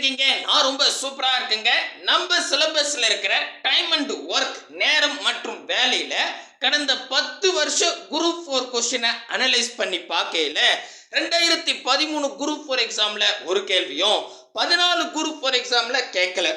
இருக்கீங்க நான் ரொம்ப சூப்பரா இருக்குங்க. நம்ம சிலபஸ்ல இருக்கிற டைம் அண்ட் ஒர்க் நேரம் மற்றும் வேலையில கடந்த பத்து வருஷம் குரூப் ஃபோர் கொஸ்டினை அனலைஸ் பண்ணி பார்க்கையில் ரெண்டாயிரத்தி பதிமூணு குரூப் ஃபோர் எக்ஸாம்ல ஒரு கேள்வியும் பதினாலு குரூப் ஃபோர் எக்ஸாம்ல கேட்கல.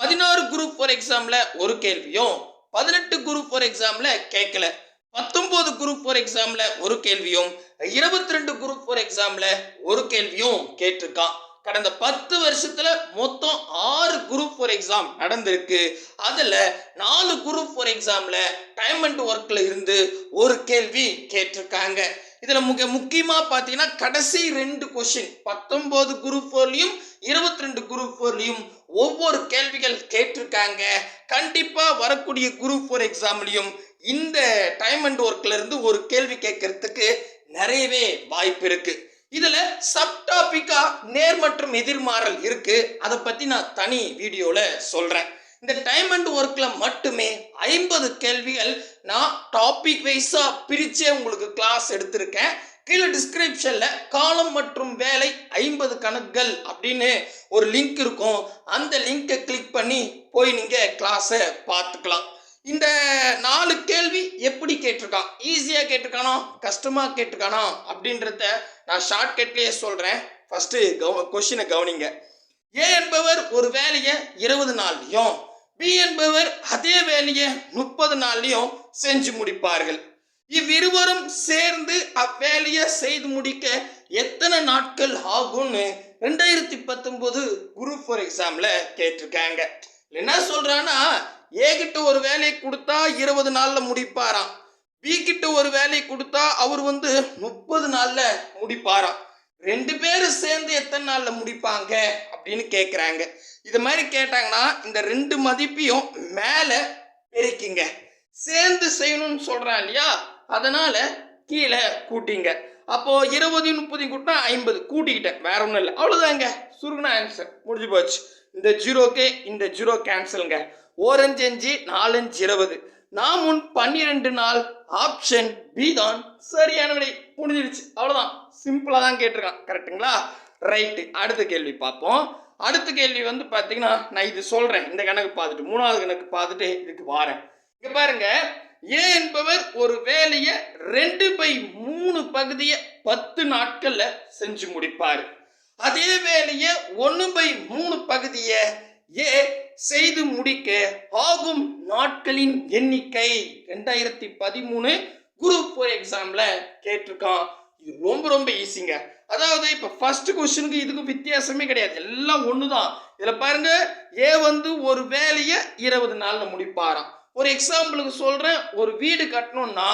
பதினாறு குரூப் ஃபோர் எக்ஸாம்ல ஒரு கேள்வியும் பதினெட்டு குரூப் ஃபோர் எக்ஸாம்ல கேட்கல. பத்தொன்பது குரூப் ஃபோர் எக்ஸாம்ல ஒரு கேள்வியும் இருபத்தி ரெண்டு குரூப் ஃபோர் எக்ஸாம்ல ஒரு கேள்வியும் கேட்டிருக்கான். கடந்த பத்து வருஷத்துல மொத்தம் ஆறு குரூப் ஃபோர் எக்ஸாம் நடந்திருக்கு. அதுல நாலு குரூப் ஃபோர் எக்ஸாம்ல டைம் அண்ட் ஒர்க்ல இருந்து ஒரு கேள்வி கேட்டிருக்காங்க. இதுல முக முக்கியமா பாத்தீங்கன்னா கடைசி ரெண்டு கொஸ்டின் பத்தொன்பது குரூப் ஃபோர்லையும் இருபத்தி ரெண்டு குரூப் ஃபோர்லையும் ஒவ்வொரு கேள்விகள் கேட்டிருக்காங்க. கண்டிப்பா வரக்கூடிய குரூப் ஃபோர் எக்ஸாம்லையும் இந்த டைம் அண்ட் ஒர்க்ல இருந்து ஒரு கேள்வி கேட்கறதுக்கு நிறையவே வாய்ப்பு இருக்குது இதுல சப்டாபிக்கா நேர் மற்றும் எதிர்மாறல் இருக்கு. அதை பத்தி நான் தனி வீடியோல சொல்றேன். இந்த டைம் அண்ட் ஒர்க்ல மட்டுமே ஐம்பது கேள்விகள் நான் டாபிக் வைஸா பிரிச்சே உங்களுக்கு கிளாஸ் எடுத்திருக்கேன். கீழே டிஸ்கிரிப்ஷன்ல காலம் மற்றும் வேலை ஐம்பது கணக்குகள் அப்படின்னு ஒரு லிங்க் இருக்கும். அந்த லிங்கை கிளிக் பண்ணி போய் நீங்க கிளாஸை பார்த்துக்கலாம். இந்த நாலு கேள்வி எப்படி கேட்டிருக்கான்? ஈஸியாக கேட்டிருக்கானோ? கஷ்டமாக கேட்டிருக்கானோ? அப்படின்றத நான் ஷார்ட்கட்லேயே சொல்கிறேன் ஃபஸ்ட்டு கவ கொஷினை கவனிங்க. ஏ என்பவர் ஒரு வேலையை இருபது நாள்லையும் பி என்பவர் அதே வேலையை முப்பது நாள்லையும் செஞ்சு முடிப்பார்கள். இவ்விருவரும் சேர்ந்து அவ்வேலையை செய்து முடிக்க எத்தனை நாட்கள் ஆகும்னு ரெண்டாயிரத்தி பத்தொம்போது குரூப் ஃபோர் எக்ஸாமில் கேட்டிருக்காங்க. என்ன சொல்கிறான்னா ஏகிட்ட ஒரு வேலையை கொடுத்தா இருபது நாளில் முடிப்பாராம். பி கிட்ட ஒரு வேலையை கொடுத்தா அவர் வந்து முப்பது நாள்ல முடிப்பாராம் ரெண்டு பேரும் சேர்ந்து எத்தனை நாள்ல முடிப்பாங்க அப்படின்னு கேட்குறாங்க இது மாதிரி கேட்டாங்கன்னா இந்த ரெண்டு மதிப்பையும் மேலே பெருக்கிங்க. சேர்ந்து செய்யணும்னு சொல்கிறான் இல்லையா? அதனால கீழே கூட்டிங்க. அப்போ இருபது முப்பது கூட்டினா ஐம்பது. கூட்டிக்கிட்டேன். வேற ஒன்றும் இல்லை. அவ்வளோதாங்க சுருகுனா ஆன்சர் முடிஞ்சு போச்சு. இந்த ஜீரோக்கே இந்த ஜீரோ கேன்சலுங்க ஓரஞ்சு அஞ்சு நாலஞ்சு இருபது. நான் முன் பன்னிரெண்டு நாள் ஆப்ஷன் பி தான் சரியான விடை முடிஞ்சிருச்சு அவ்வளோதான் சிம்பிளாக தான் கேட்டிருக்கான். கரெக்ட்டுங்களா ரைட்டு அடுத்த கேள்வி பார்ப்போம். அடுத்த கேள்வி வந்து பார்த்தீங்கன்னா நான் இது சொல்கிறேன் இந்த கணக்கு பார்த்துட்டு மூணாவது கணக்கு பார்த்துட்டு இதுக்கு வாரேன். இங்கே பாருங்க. ஏ என்பவர் ஒரு வேலையை ரெண்டு பை மூணு பகுதியை பத்து நாட்களில் செஞ்சு முடிப்பார். அதே வேலையை ஒன்று பை மூணு பகுதியை ஏ செய்து முடிக்க ஆகும் நாட்களின் எண்ணிக்கை ரெண்டாயிரத்தி பதிமூணு குரூப் ஃபோர் எக்ஸாம்ல கேட்டிருக்கான். இது ரொம்ப ரொம்ப ஈஸிங்க அதாவது இப்போ ஃபர்ஸ்ட் கொஸ்டினுக்கு இதுக்கும் வித்தியாசமே கிடையாது. எல்லாம் ஒன்று தான் இதில் பாருங்க ஏ வந்து ஒரு வேலையை இருபது நாளில் முடிப்பாராம். ஒரு எக்ஸாம்பிளுக்கு சொல்கிறேன் ஒரு வீடு கட்டணும்னா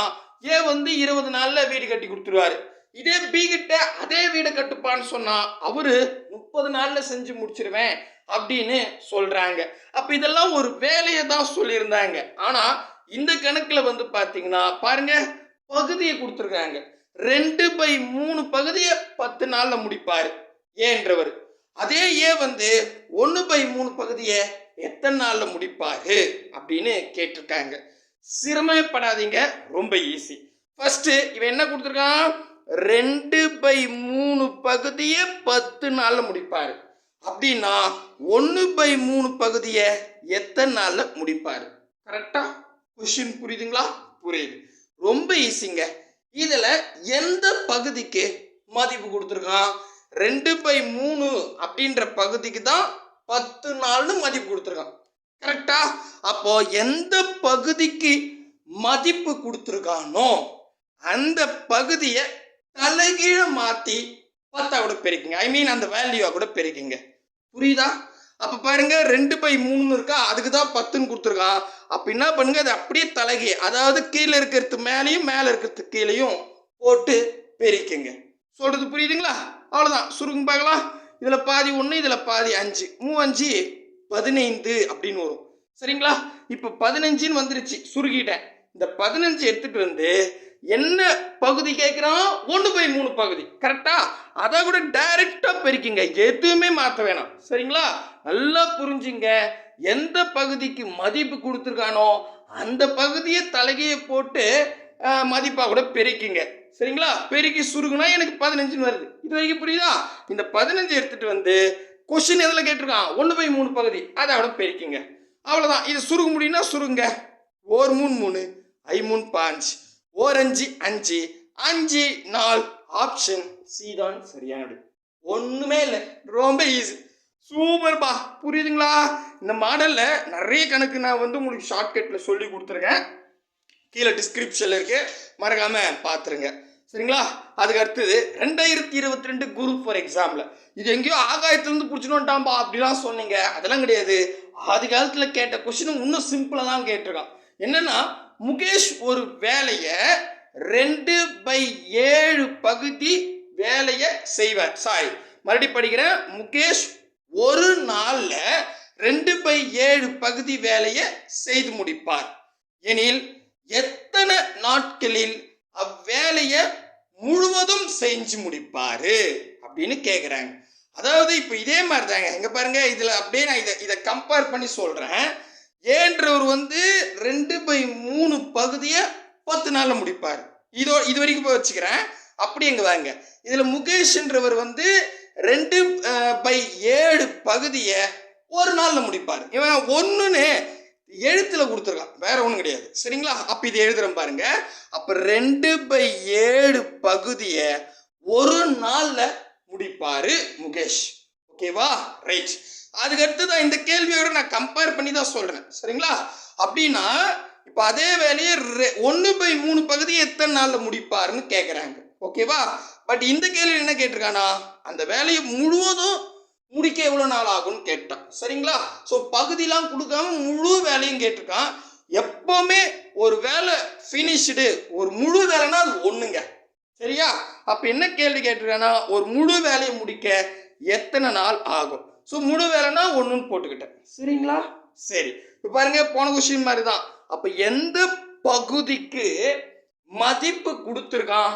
ஏ வந்து இருபது நாளில் வீடு கட்டி கொடுத்துருவாரு. இதே பி கிட்ட அதே வீடு கட்டுப்பான்னு சொன்னால் அவரு முப்பது நாளில் செஞ்சு முடிச்சிருவேன். அப்படின்னு சொல்றாங்க. அப்ப இதெல்லாம் ஒரு வேலையை தான் சொல்லியிருந்தாங்க. ஆனா இந்த கணக்குல வந்து பாத்தீங்கன்னா பாருங்க பகுதியை கொடுத்துருக்காங்க. ரெண்டு பை மூணு பகுதியை பத்து நாள்ல முடிப்பாரு. ஏன்றவர் அதே ஏ வந்து ஒன்று பை மூணு பகுதியை எத்தனை நாளில் முடிப்பாரு? அப்படின்னு கேட்டிருக்காங்க. சிரமப்படாதீங்க ரொம்ப ஈஸி ஃபர்ஸ்ட் இவன் என்ன கொடுத்துருக்கான்? ரெண்டு பை மூணு பகுதியை பத்து நாளில் முடிப்பார். அப்படின்னா ஒன்று பை மூணு பகுதியை எத்தனை நாளில் முடிப்பார்? கரெக்டாக கொஷின் புரியுதுங்களா? புரியுது. ரொம்ப ஈஸிங்க இதில் எந்த பகுதிக்கு மதிப்பு கொடுத்துருக்கான்? ரெண்டு பை மூணு அப்படின்ற பகுதிக்கு தான் பத்து நாள்னு மதிப்பு கொடுத்துருக்கான். கரெக்டா அப்போ எந்த பகுதிக்கு மதிப்பு கொடுத்துருக்கானோ அந்த பகுதியை தலைகீழ மாற்றி பத்தா கூட பெருக்குங்க. ஐ மீன் அந்த வேல்யூவாக கூட பெருக்குங்க. புரியுதா? அப்ப பாருங்க ரெண்டு பை மூணுன்னு இருக்கா? அதுக்கு தான் பத்துன்னு கொடுத்துருக்கான் அப்ப என்ன பண்ணுங்க அது அப்படியே தலைகீழ அதாவது கீழே இருக்கிறது மேலேயும் மேலே இருக்கிறது கீழேயும் போட்டு பெருக்குங்க. சொல்றது புரியுதுங்களா? அவ்வளோதான் சுருங்க பார்க்கலாம். இதில் பாதி ஒன்று இதில் பாதி அஞ்சு. மூ அஞ்சு பதினைந்து அப்படின்னு வரும். சரிங்களா? இப்போ பதினஞ்சுன்னு வந்துருச்சு. சுருக்கிட்டேன். இந்த பதினஞ்சு எடுத்துட்டு வந்து என்ன பகுதி கேட்குறான் ஒன்று பை மூணு பகுதி. கரெக்டா அதை கூட டைரெக்டாக பெருக்கிங்க. எதுவுமே மாற்ற வேணாம். சரிங்களா? நல்லா புரிஞ்சுங்க. எந்த பகுதிக்கு மதிப்பு கொடுத்துருக்கானோ அந்த பகுதியை தலைகையை போட்டு மதிப்பாக கூட பெருக்கிங்க. சரிங்களா? பெருக்கி சுருகுனா எனக்கு பதினஞ்சுன்னு வருது. இது வரைக்கும் புரியுதா? இந்த பதினஞ்சு எடுத்துட்டு வந்து கொஷின் எதில் கேட்டிருக்கான்? ஒன்று பை மூணு பகுதி. அதை விட பெருக்கிங்க. அவ்வளோதான் இது சுருங்க முடியும்னா சுருங்க. ஓர் மூணு மூணு ஐ மூணு பாஞ்சு. ஓரஞ்சு அஞ்சு அஞ்சு அஞ்சு நாலு. ஆப்ஷன் சி தான் சரியானது. ஒன்றுமே இல்லை. ரொம்ப ஈஸி சூப்பர்ப்பா புரியுதுங்களா? இந்த மாடலில் நிறைய கணக்கு நான் வந்து உங்களுக்கு ஷார்ட்கட்டில் சொல்லி கொடுத்துருக்கேன். கீழே டிஸ்கிரிப்ஷனில் இருக்குது மறக்காமல் பார்த்துருங்க சரிங்களா? அதுக்கு அடுத்தது ரெண்டாயிரத்தி இருபத்தி ரெண்டு குரூப் ஃபார் எக்ஸாமில் இது எங்கேயோ ஆகாயத்துலேருந்து பிடிச்சினோன்ட்டாம்பா அப்படிலாம் சொன்னீங்க. அதெல்லாம் கிடையாது. ஆதி காலத்தில் கேட்ட கொஷினும் இன்னும் சிம்பிளாக தான் கேட்டிருக்கான். என்னென்னா முகேஷ் ஒரு வேலையை ரெண்டு பை ஏழு பகுதி வேலையை செய்வார். சாரி மறுபடி படிக்கிறேன். முகேஷ் ஒரு நாளில் ரெண்டு பை ஏழு பகுதி வேலையை செய்து முடிப்பார். எனில் எத்தனை நாட்களில் அவ்வேலையை முழுவதும் செஞ்சு முடிப்பாரு அப்படின்னு கேட்குறாங்க அதாவது இப்போ இதே மாதிரி தாங்க எங்கே பாருங்க இதில் அப்படியே நான் இதை இதை கம்பேர் பண்ணி சொல்கிறேன் ஏன்றவர் வந்து ரெண்டு பை மூணு பகுதியை பத்து நாளில் முடிப்பார். இதோ இது வரைக்கும் போய் வச்சுக்கிறேன். அப்படி எங்க வாங்க. இதில் முகேஷ்ன்றவர் வந்து ரெண்டு பை ஏழு பகுதியை ஒரு நாளில் முடிப்பார். இவன் ஒன்றுன்னு எழுத்தில் கொடுத்துருக்கான். வேற ஒன்றும் கிடையாது. சரிங்களா? அப்போ இது எழுதுறேன் பாருங்க. அப்போ ரெண்டு பை ஏழு பகுதியை ஒரு நாளில் முடிப்பார் முகேஷ். ஓகேவா? ரைட். அதுக்கடுத்து தான் இந்த கேள்வியோட நான் கம்பேர் பண்ணி தான் சொல்கிறேன் சரிங்களா? அப்படின்னா இப்போ அதே வேலையை ஒன்று பை மூணு பகுதி எத்தனை நாளில் முடிப்பாருன்னு கேட்குறாங்க ஓகேவா? பட் இந்த கேள்வி என்ன கேட்டிருக்கானா? அந்த வேலையை முழுவதும் முடிக்க எவ்வளோ நாள் ஆகும்னு கேட்டான். சரிங்களா? ஸோ பகுதிலாம் கொடுக்காம முழு வேலையும் கேட்டிருக்கான். எப்போவுமே ஒரு வேலை ஃபினிஷ்டு ஒரு முழு வேலைன்னா அது ஒன்றுங்க சரியா? அப்போ என்ன கேள்வி கேட்டிருக்கானா? ஒரு முழு வேலையை முடிக்க எத்தனை நாள் ஆகும்? ஸோ முழு வேலைன்னா ஒன்றுன்னு போட்டுக்கிட்டேன். சரிங்களா? சரி. இப்போ பாருங்க போன கொஸ்டின் மாதிரி தான் அப்போ எந்த பகுதிக்கு மதிப்பு கொடுத்துருக்கான்?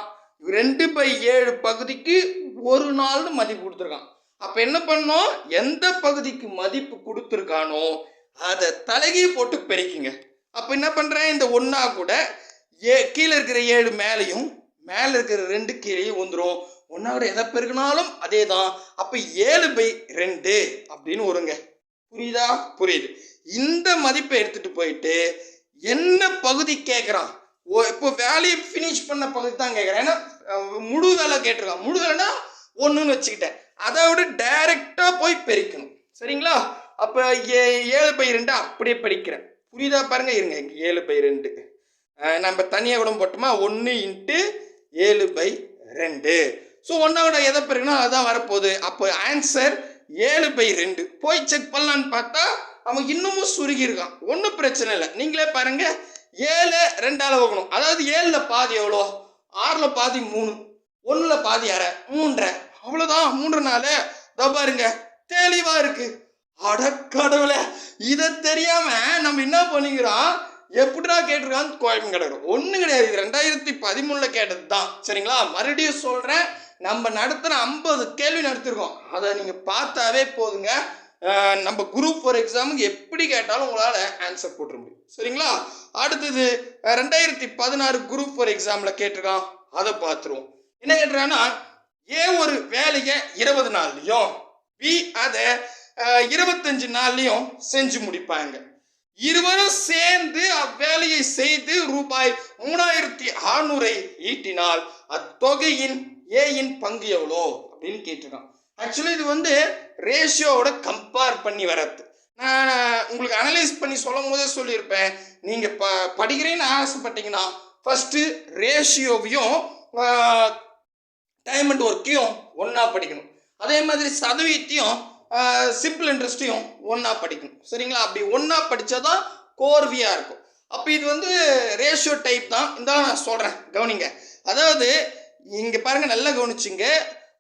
ரெண்டு பை ஏழு பகுதிக்கு ஒரு நாள்னு மதிப்பு கொடுத்துருக்கான். அப்போ என்ன பண்ணோம்? எந்த பகுதிக்கு மதிப்பு கொடுத்துருக்கானோ அதை தலைகீ போட்டு பெருக்கிங்க. அப்போ என்ன பண்ணுறேன் இந்த ஒன்றா கூட ஏ கீழே இருக்கிற ஏழு மேலேயும் மேலே இருக்கிற ரெண்டு கீழேயும் வந்துடும் ஒன்றோட எதை பெருக்கினாலும் அதே தான் அப்போ ஏழு பை ரெண்டு அப்படின்னு வருங்க. புரியுதா? புரியுது. இந்த மதிப்பை எடுத்துட்டு போயிட்டு என்ன பகுதி கேட்குறான் ஓ இப்போ வேலையை ஃபினிஷ் பண்ண பகுதி தான் கேட்குறேன் ஏன்னா முழு வேலை கேட்டிருக்கான். முழு வேலைனா ஒன்றுன்னு வச்சுக்கிட்டேன். அதை விட டைரெக்டாக போய் பெருக்கணும். சரிங்களா? அப்போ ஏ ஏழு பை ரெண்டு அப்படியே படிக்கிறேன். புரியுதா? பாருங்கள் இருங்க. ஏழு பை ரெண்டு. நம்ம தனியாக கூட போட்டோமா? ஒன்று இன்ட்டு ஏழு பை ரெண்டு. ஸோ ஒன்றோட எதை பிறகுனா அதுதான் வரப்போகுது. அப்போ ஆன்சர் ஏழு பை ரெண்டு. போய் செக் பண்ணலான்னு பார்த்தா அவன் இன்னமும் சுருகியிருக்கான் ஒன்றும் பிரச்சனை இல்லை. நீங்களே பாருங்க. ஏழு ரெண்டால் வகுக்கணும். அதாவது ஏழில் பாதி எவ்வளோ? ஆறில் பாதி மூணு. ஒன்றில் பாதி அரை. மூன்றரை. அவ்வளோதான் மூன்று நாள். இதோ பாருங்க. தெளிவாக இருக்கு. அடக்கடவுளே இதை தெரியாம நம்ம என்ன பண்ணிக்கிறோம்? எப்படிடா கேட்டிருக்கான்னு குழம்பு கிடக்கும் ஒன்றும் கிடையாது. இது ரெண்டாயிரத்தி பதிமூணில் கேட்டது தான் சரிங்களா? மறுபடியும் சொல்கிறேன் நம்ம நடத்தின ஐம்பது கேள்வி நடத்திருக்கோம். அதை நீங்கள் பார்த்தாவே போதுங்க. நம்ம குரூப் ஃபார் எக்ஸாமுக்கு எப்படி கேட்டாலும் உங்களால் ஆன்சர் போட்டுற முடியும். சரிங்களா? அடுத்தது ரெண்டாயிரத்தி பதினாறு குரூப் ஃபார் எக்ஸாமில் கேட்டிருக்கான். அதை பார்த்துருவோம். என்ன கேட்டுறான்னா ஏன் ஒரு வேலையை இருபது நாள்லையும் பி அதை இருபத்தஞ்சு நாள்லையும் செஞ்சு முடிப்பாங்க. இருவரும் சேர்ந்து அவ்வேலையை செய்து ரூபாய் மூணாயிரத்தி அறுநூறை ஈட்டினால் அத்தொகையின் ஏயின் பங்கு எவ்வளோ அப்படின்னு கேட்டிருக்கான். ஆக்சுவலி இது வந்து ரேஷியோவோட கம்பேர் பண்ணி வரது நான் உங்களுக்கு அனலைஸ் பண்ணி சொல்லும் போதே சொல்லியிருப்பேன். நீங்கள் ப படிக்கிறேன்னு ஆசைப்பட்டீங்கன்னா ஃபஸ்ட்டு ரேஷியோவையும் டைம் அண்ட் ஒர்க்கையும் ஒன்றா படிக்கணும். அதே மாதிரி சதவீதத்தையும் சிம்பிள் இன்ட்ரெஸ்ட்டையும் ஒன்றா படிக்கணும். சரிங்களா? அப்படி ஒன்றா படித்தாதான் கோர்வியாக இருக்கும். அப்போ இது வந்து ரேஷியோ டைப் தான். இந்த நான் சொல்கிறேன் கவனிங்க. அதாவது இங்கே பாருங்க நல்லா கவனிச்சுங்க.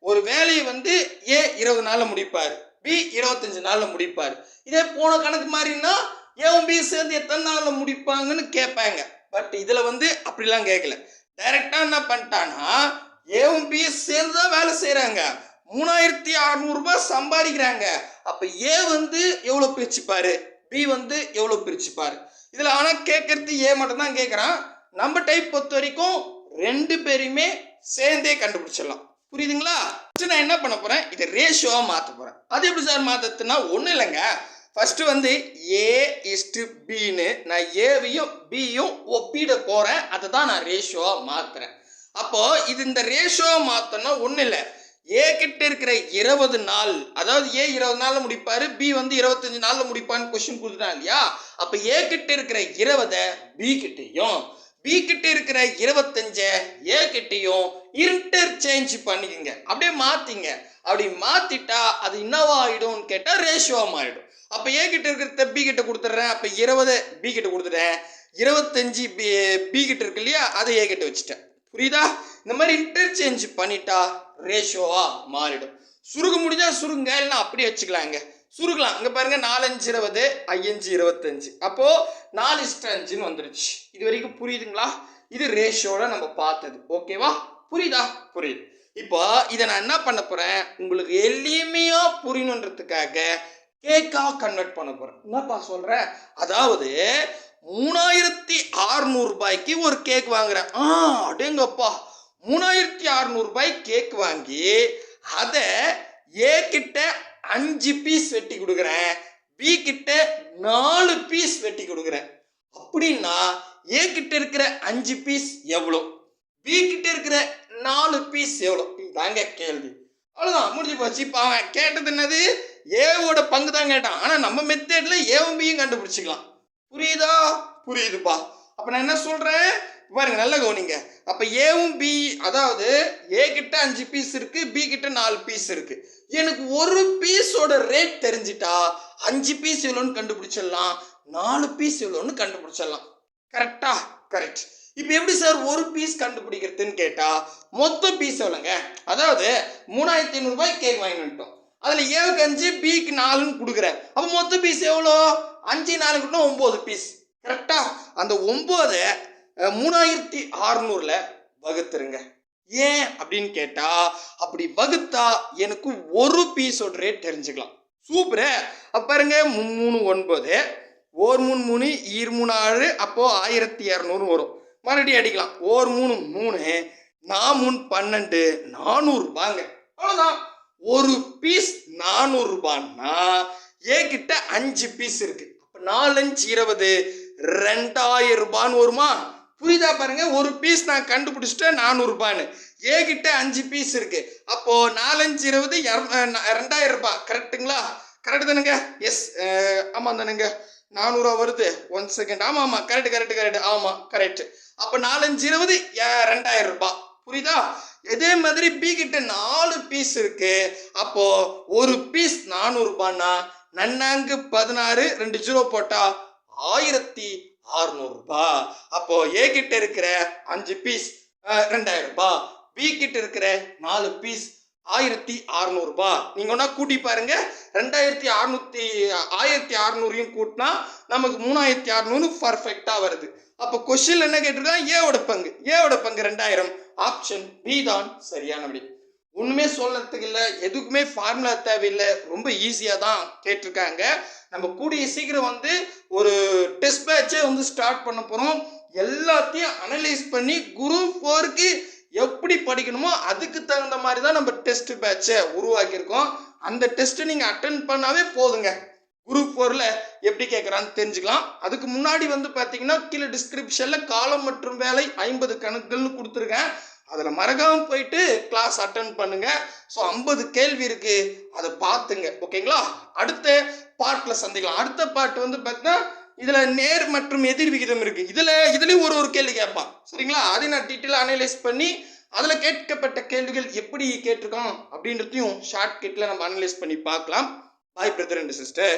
ஒரு வேலையை வந்து ஏ இருபது நாளில் முடிப்பார். பி இருபத்தஞ்சு நாளில் முடிப்பார். இதே போன கணக்கு மாதிரின்னா ஏவும் பி சேர்ந்து எத்தனை நாளில் முடிப்பாங்கன்னு கேட்பாங்க. பட் இதில் வந்து அப்படிலாம் கேட்கல. டைரெக்டாக என்ன பண்ணிட்டான்னா ஏவும் பி சேர்ந்து தான் வேலை செய்கிறாங்க மூணாயிரத்தி அறநூறுபா சம்பாதிக்கிறாங்க. அப்போ ஏ வந்து எவ்வளோ பிரிச்சுப்பார்? பி வந்து எவ்வளோ பிரிச்சுப்பார்? இதில் ஆனால் கேட்கறது ஏ மட்டும்தான் கேட்குறான். நம்ம டைப் பொறுத்த வரைக்கும் ரெண்டு பேரையுமே சேர்ந்தே கண்டுபிடிச்சிடலாம். புரியுதுங்களா? நான் என்ன பண்ண போகிறேன் இதை ரேஷியோவாக மாற்ற போகிறேன் அது எப்படி சார் மாத்தத்துனா ஒன்றும் இல்லைங்க. ஃபஸ்ட்டு வந்து ஏ இஸ்டு பின்னு நான் ஏவையும் பியும் ஒப்பிட போகிறேன் அதை தான் நான் ரேஷியோவாக மாற்றுறேன் அப்போது இது இந்த ரேஷியோவை மாத்தனா ஒன்றும் இல்லை. ஏ கிட்ட இருக்கிற இருபது நாள் அதாவது ஏ இருபது நாளில் முடிப்பார் பி வந்து இருபத்தஞ்சு நாளில் முடிப்பான்னு கொஸ்டின் கொடுத்துட்டான் இல்லையா? அப்போ ஏ கிட்ட இருக்கிற இருபதை பி கிட்டேயும் பி கிட்ட இருக்கிற இருபத்தஞ்ச ஏ கிட்டையும் இன்டர்சேஞ்ச் பண்ணிக்கங்க. அப்படியே மாத்திங்க. அப்படி மாத்திட்டா அது என்னவா ஆயிடும்னு கேட்டால் ரேஷியோவா மாறிடும். அப்ப ஏ கிட்ட இருக்கிறத பி கிட்ட கொடுத்துட்றேன். அப்ப இருபது பி கிட்ட கொடுத்துட்டேன். இருபத்தஞ்சு பி பி கிட்ட இருக்கு இல்லையா? அதை ஏ கிட்ட வச்சுட்டேன். புரியுதா? இந்த மாதிரி இன்டர்சேஞ்ச் பண்ணிட்டா ரேஷியோவா மாறிடும். சுருக முடிஞ்சா சுருங்க இல்லைன்னா அப்படியே வச்சுக்கலாங்க. சுருக்கலாம். இங்கே பாருங்க நாலஞ்சு இருபது ஐயஞ்சு இருபத்தஞ்சு. அப்போது நாலு இஷ்ட அஞ்சுன்னு வந்துருச்சு. இது வரைக்கும் புரியுதுங்களா? இது ரேஷியோட நம்ம பார்த்தது. ஓகேவா புரியுதா? புரியுது. இப்போ இதை நான் என்ன பண்ண போகிறேன் உங்களுக்கு எளிமையாக புரியணுன்றதுக்காக கேக்காக கன்வெர்ட் பண்ண போகிறேன் என்னப்பா சொல்கிறேன் அதாவது மூணாயிரத்தி அறுநூறுபாய்க்கு ஒரு கேக் வாங்குறேன். ஆ அடேங்கப்பா. மூணாயிரத்தி அறுநூறுபாய் கேக் வாங்கி அதை ஏ கிட்ட அஞ்சு பீஸ் வெட்டி கொடுக்குறேன். பி கிட்ட நாலு பீஸ் வெட்டி கொடுக்குறேன். அப்படின்னா ஏ கிட்ட இருக்கிற அஞ்சு பீஸ் எவ்வளோ? பி கிட்ட இருக்கிற நாலு பீஸ் எவ்வளோ? இதாங்க கேள்வி. அவ்வளோதான் முடிஞ்சு போச்சு. இப்போ அவன் கேட்டது என்னது? ஏவோட பங்கு தான் கேட்டான். ஆனால் நம்ம மெத்தேடில் ஏவும் பியும் கண்டுபிடிச்சிக்கலாம். புரியுதா? புரியுதுப்பா. அப்போ நான் என்ன சொல்கிறேன் பாருங்க நல்ல கவனிங்க. அப்போ ஏவும் பி அதாவது ஏ கிட்ட அஞ்சு பீஸ் இருக்கு பி கிட்ட நாலு பீஸ் இருக்கு. எனக்கு ஒரு பீஸோட ரேட் தெரிஞ்சிட்டா அஞ்சு பீஸ் எவ்வளோன்னு கண்டுபிடிச்சிடலாம் நாலு பீஸ் எவ்வளோன்னு கண்டுபிடிச்சிடலாம். கரெக்டா கரெக்ட் இப்போ எப்படி சார் ஒரு பீஸ் கண்டுபிடிக்கிறதுன்னு கேட்டால் மொத்த பீஸ் எவ்வளோங்க? அதாவது மூணாயிரத்தி ஐநூறுபாய் கேக் வாங்கிட்டோம் அதில் ஏவுக்கு அஞ்சு பிக்கு நாலுன்னு கொடுக்குறேன். அப்போ மொத்த பீஸ் எவ்வளோ? அஞ்சு நாலு கூட்டினா ஒம்பது பீஸ் கரெக்டாக அந்த ஒம்பது மூணாயிரத்தி ஆறுநூறுல வகுத்துருங்க. ஏன் அப்படின்னு கேட்டா அப்படி வகுத்தா எனக்கு ஒரு பீஸோட ரேட் தெரிஞ்சுக்கலாம். சூப்பர். பாருங்க மூணு ஒன்பது. ஓர் மூணு மூணு ஈர் மூணு ஆறு அப்போ ஆயிரத்தி இரநூறு வரும். மறுபடியும் அடிக்கலாம். ஓர் மூணு மூணு நான் மூணு பன்னெண்டு நானூறு ரூபாங்க. அவ்வளோதான் ஒரு பீஸ் நானூறு ரூபான்னா ஏ அஞ்சு பீஸ் இருக்கு. அப்போ நாலஞ்சு இருபது ரெண்டாயிரம் ரூபான்னு வருமா? புரியுதா பாருங்க? ஒரு பீஸ் நான் கண்டுபிடிச்சிட்டேன் நானூறுபான்னு ஏகிட்ட அஞ்சு பீஸ் இருக்கு. அப்போ நாலஞ்சு இருபது ரெண்டாயிரம் ரூபாய். கரெக்ட்டுங்களா கரெக்டு தானுங்க? எஸ் ஆமாம் தானுங்க. நானூறுவா வருது. ஒன் செகண்ட் ஆமாம் ஆமாம். கரெக்ட் கரெக்ட் கரெக்ட் ஆமாம் கரெக்ட் அப்போ நாலஞ்சு இருபது ரெண்டாயிரம் ரூபாய். புரியுதா? இதே மாதிரி பி கிட்ட நாலு பீஸ் இருக்கு. அப்போ ஒரு பீஸ் நானூறுரூபான்னா நன்னாங்கு பதினாறு ரெண்டு ஜீரோ போட்டா ஆயிரத்தி அறுநூறுபா அப்போ ஏ கிட்ட இருக்கிற அஞ்சு பீஸ் ரெண்டாயிரம் ரூபாய் பி கிட்ட இருக்கிற நாலு பீஸ் ஆயிரத்தி அறுநூறு நீங்கள் ஒன்றா கூட்டி பாருங்க. ரெண்டாயிரத்தி அறுநூத்தி ஆயிரத்தி அறுநூறையும் கூட்டினா நமக்கு மூணாயிரத்தி அறுநூறு பர்ஃபெக்டாக வருது. அப்போ கொஸ்டின் என்ன கேட்டிருக்கான் ஏவோட பங்கு. ஏவோட பங்கு ரெண்டாயிரம் ஆப்ஷன் பி தான் சரியான விடை ஒன்றுமே சொல்லறதுக்கு இல்லை எதுக்குமே ஃபார்முலா தேவையில்லை. ரொம்ப ஈஸியாக தான் கேட்டிருக்காங்க. நம்ம கூடிய சீக்கிரம் வந்து ஒரு டெஸ்ட் பேட்சே வந்து ஸ்டார்ட் பண்ண போகிறோம் எல்லாத்தையும் அனலைஸ் பண்ணி குரூப் ஃபோருக்கு எப்படி படிக்கணுமோ அதுக்கு தகுந்த மாதிரி தான் நம்ம டெஸ்ட் பேட்சை உருவாக்கியிருக்கோம். அந்த டெஸ்ட்டை நீங்கள் அட்டன் பண்ணாவே போதுங்க. குரூப் ஃபோரில் எப்படி கேட்குறான்னு தெரிஞ்சுக்கலாம். அதுக்கு முன்னாடி வந்து பார்த்தீங்கன்னா கீழே டிஸ்கிரிப்ஷனில் காலம் மற்றும் வேலை ஐம்பது கணக்குகள்னு கொடுத்துருக்கேன். அதில் மறக்காமல் போயிட்டு கிளாஸ் அட்டன் பண்ணுங்கள் ஸோ ஐம்பது கேள்வி இருக்குது அதை பார்த்துங்க. ஓகேங்களா? அடுத்த பாட்டில் சந்திக்கலாம். அடுத்த பாட்டு வந்து பார்த்தீங்கன்னா இதில் நேர் மற்றும் எதிர் விகிதம் இருக்குது இதில் இதுலேயும் ஒரு ஒரு கேள்வி கேட்பான். சரிங்களா? அதை நான் டீட்டெயிலாக அனலைஸ் பண்ணி அதில் கேட்கப்பட்ட கேள்விகள் எப்படி கேட்டிருக்கோம் அப்படின்றதையும் ஷார்ட் கிட்டில் நம்ம அனலைஸ் பண்ணி பார்க்கலாம். பாய் பிரதர் அண்ட் சிஸ்டர்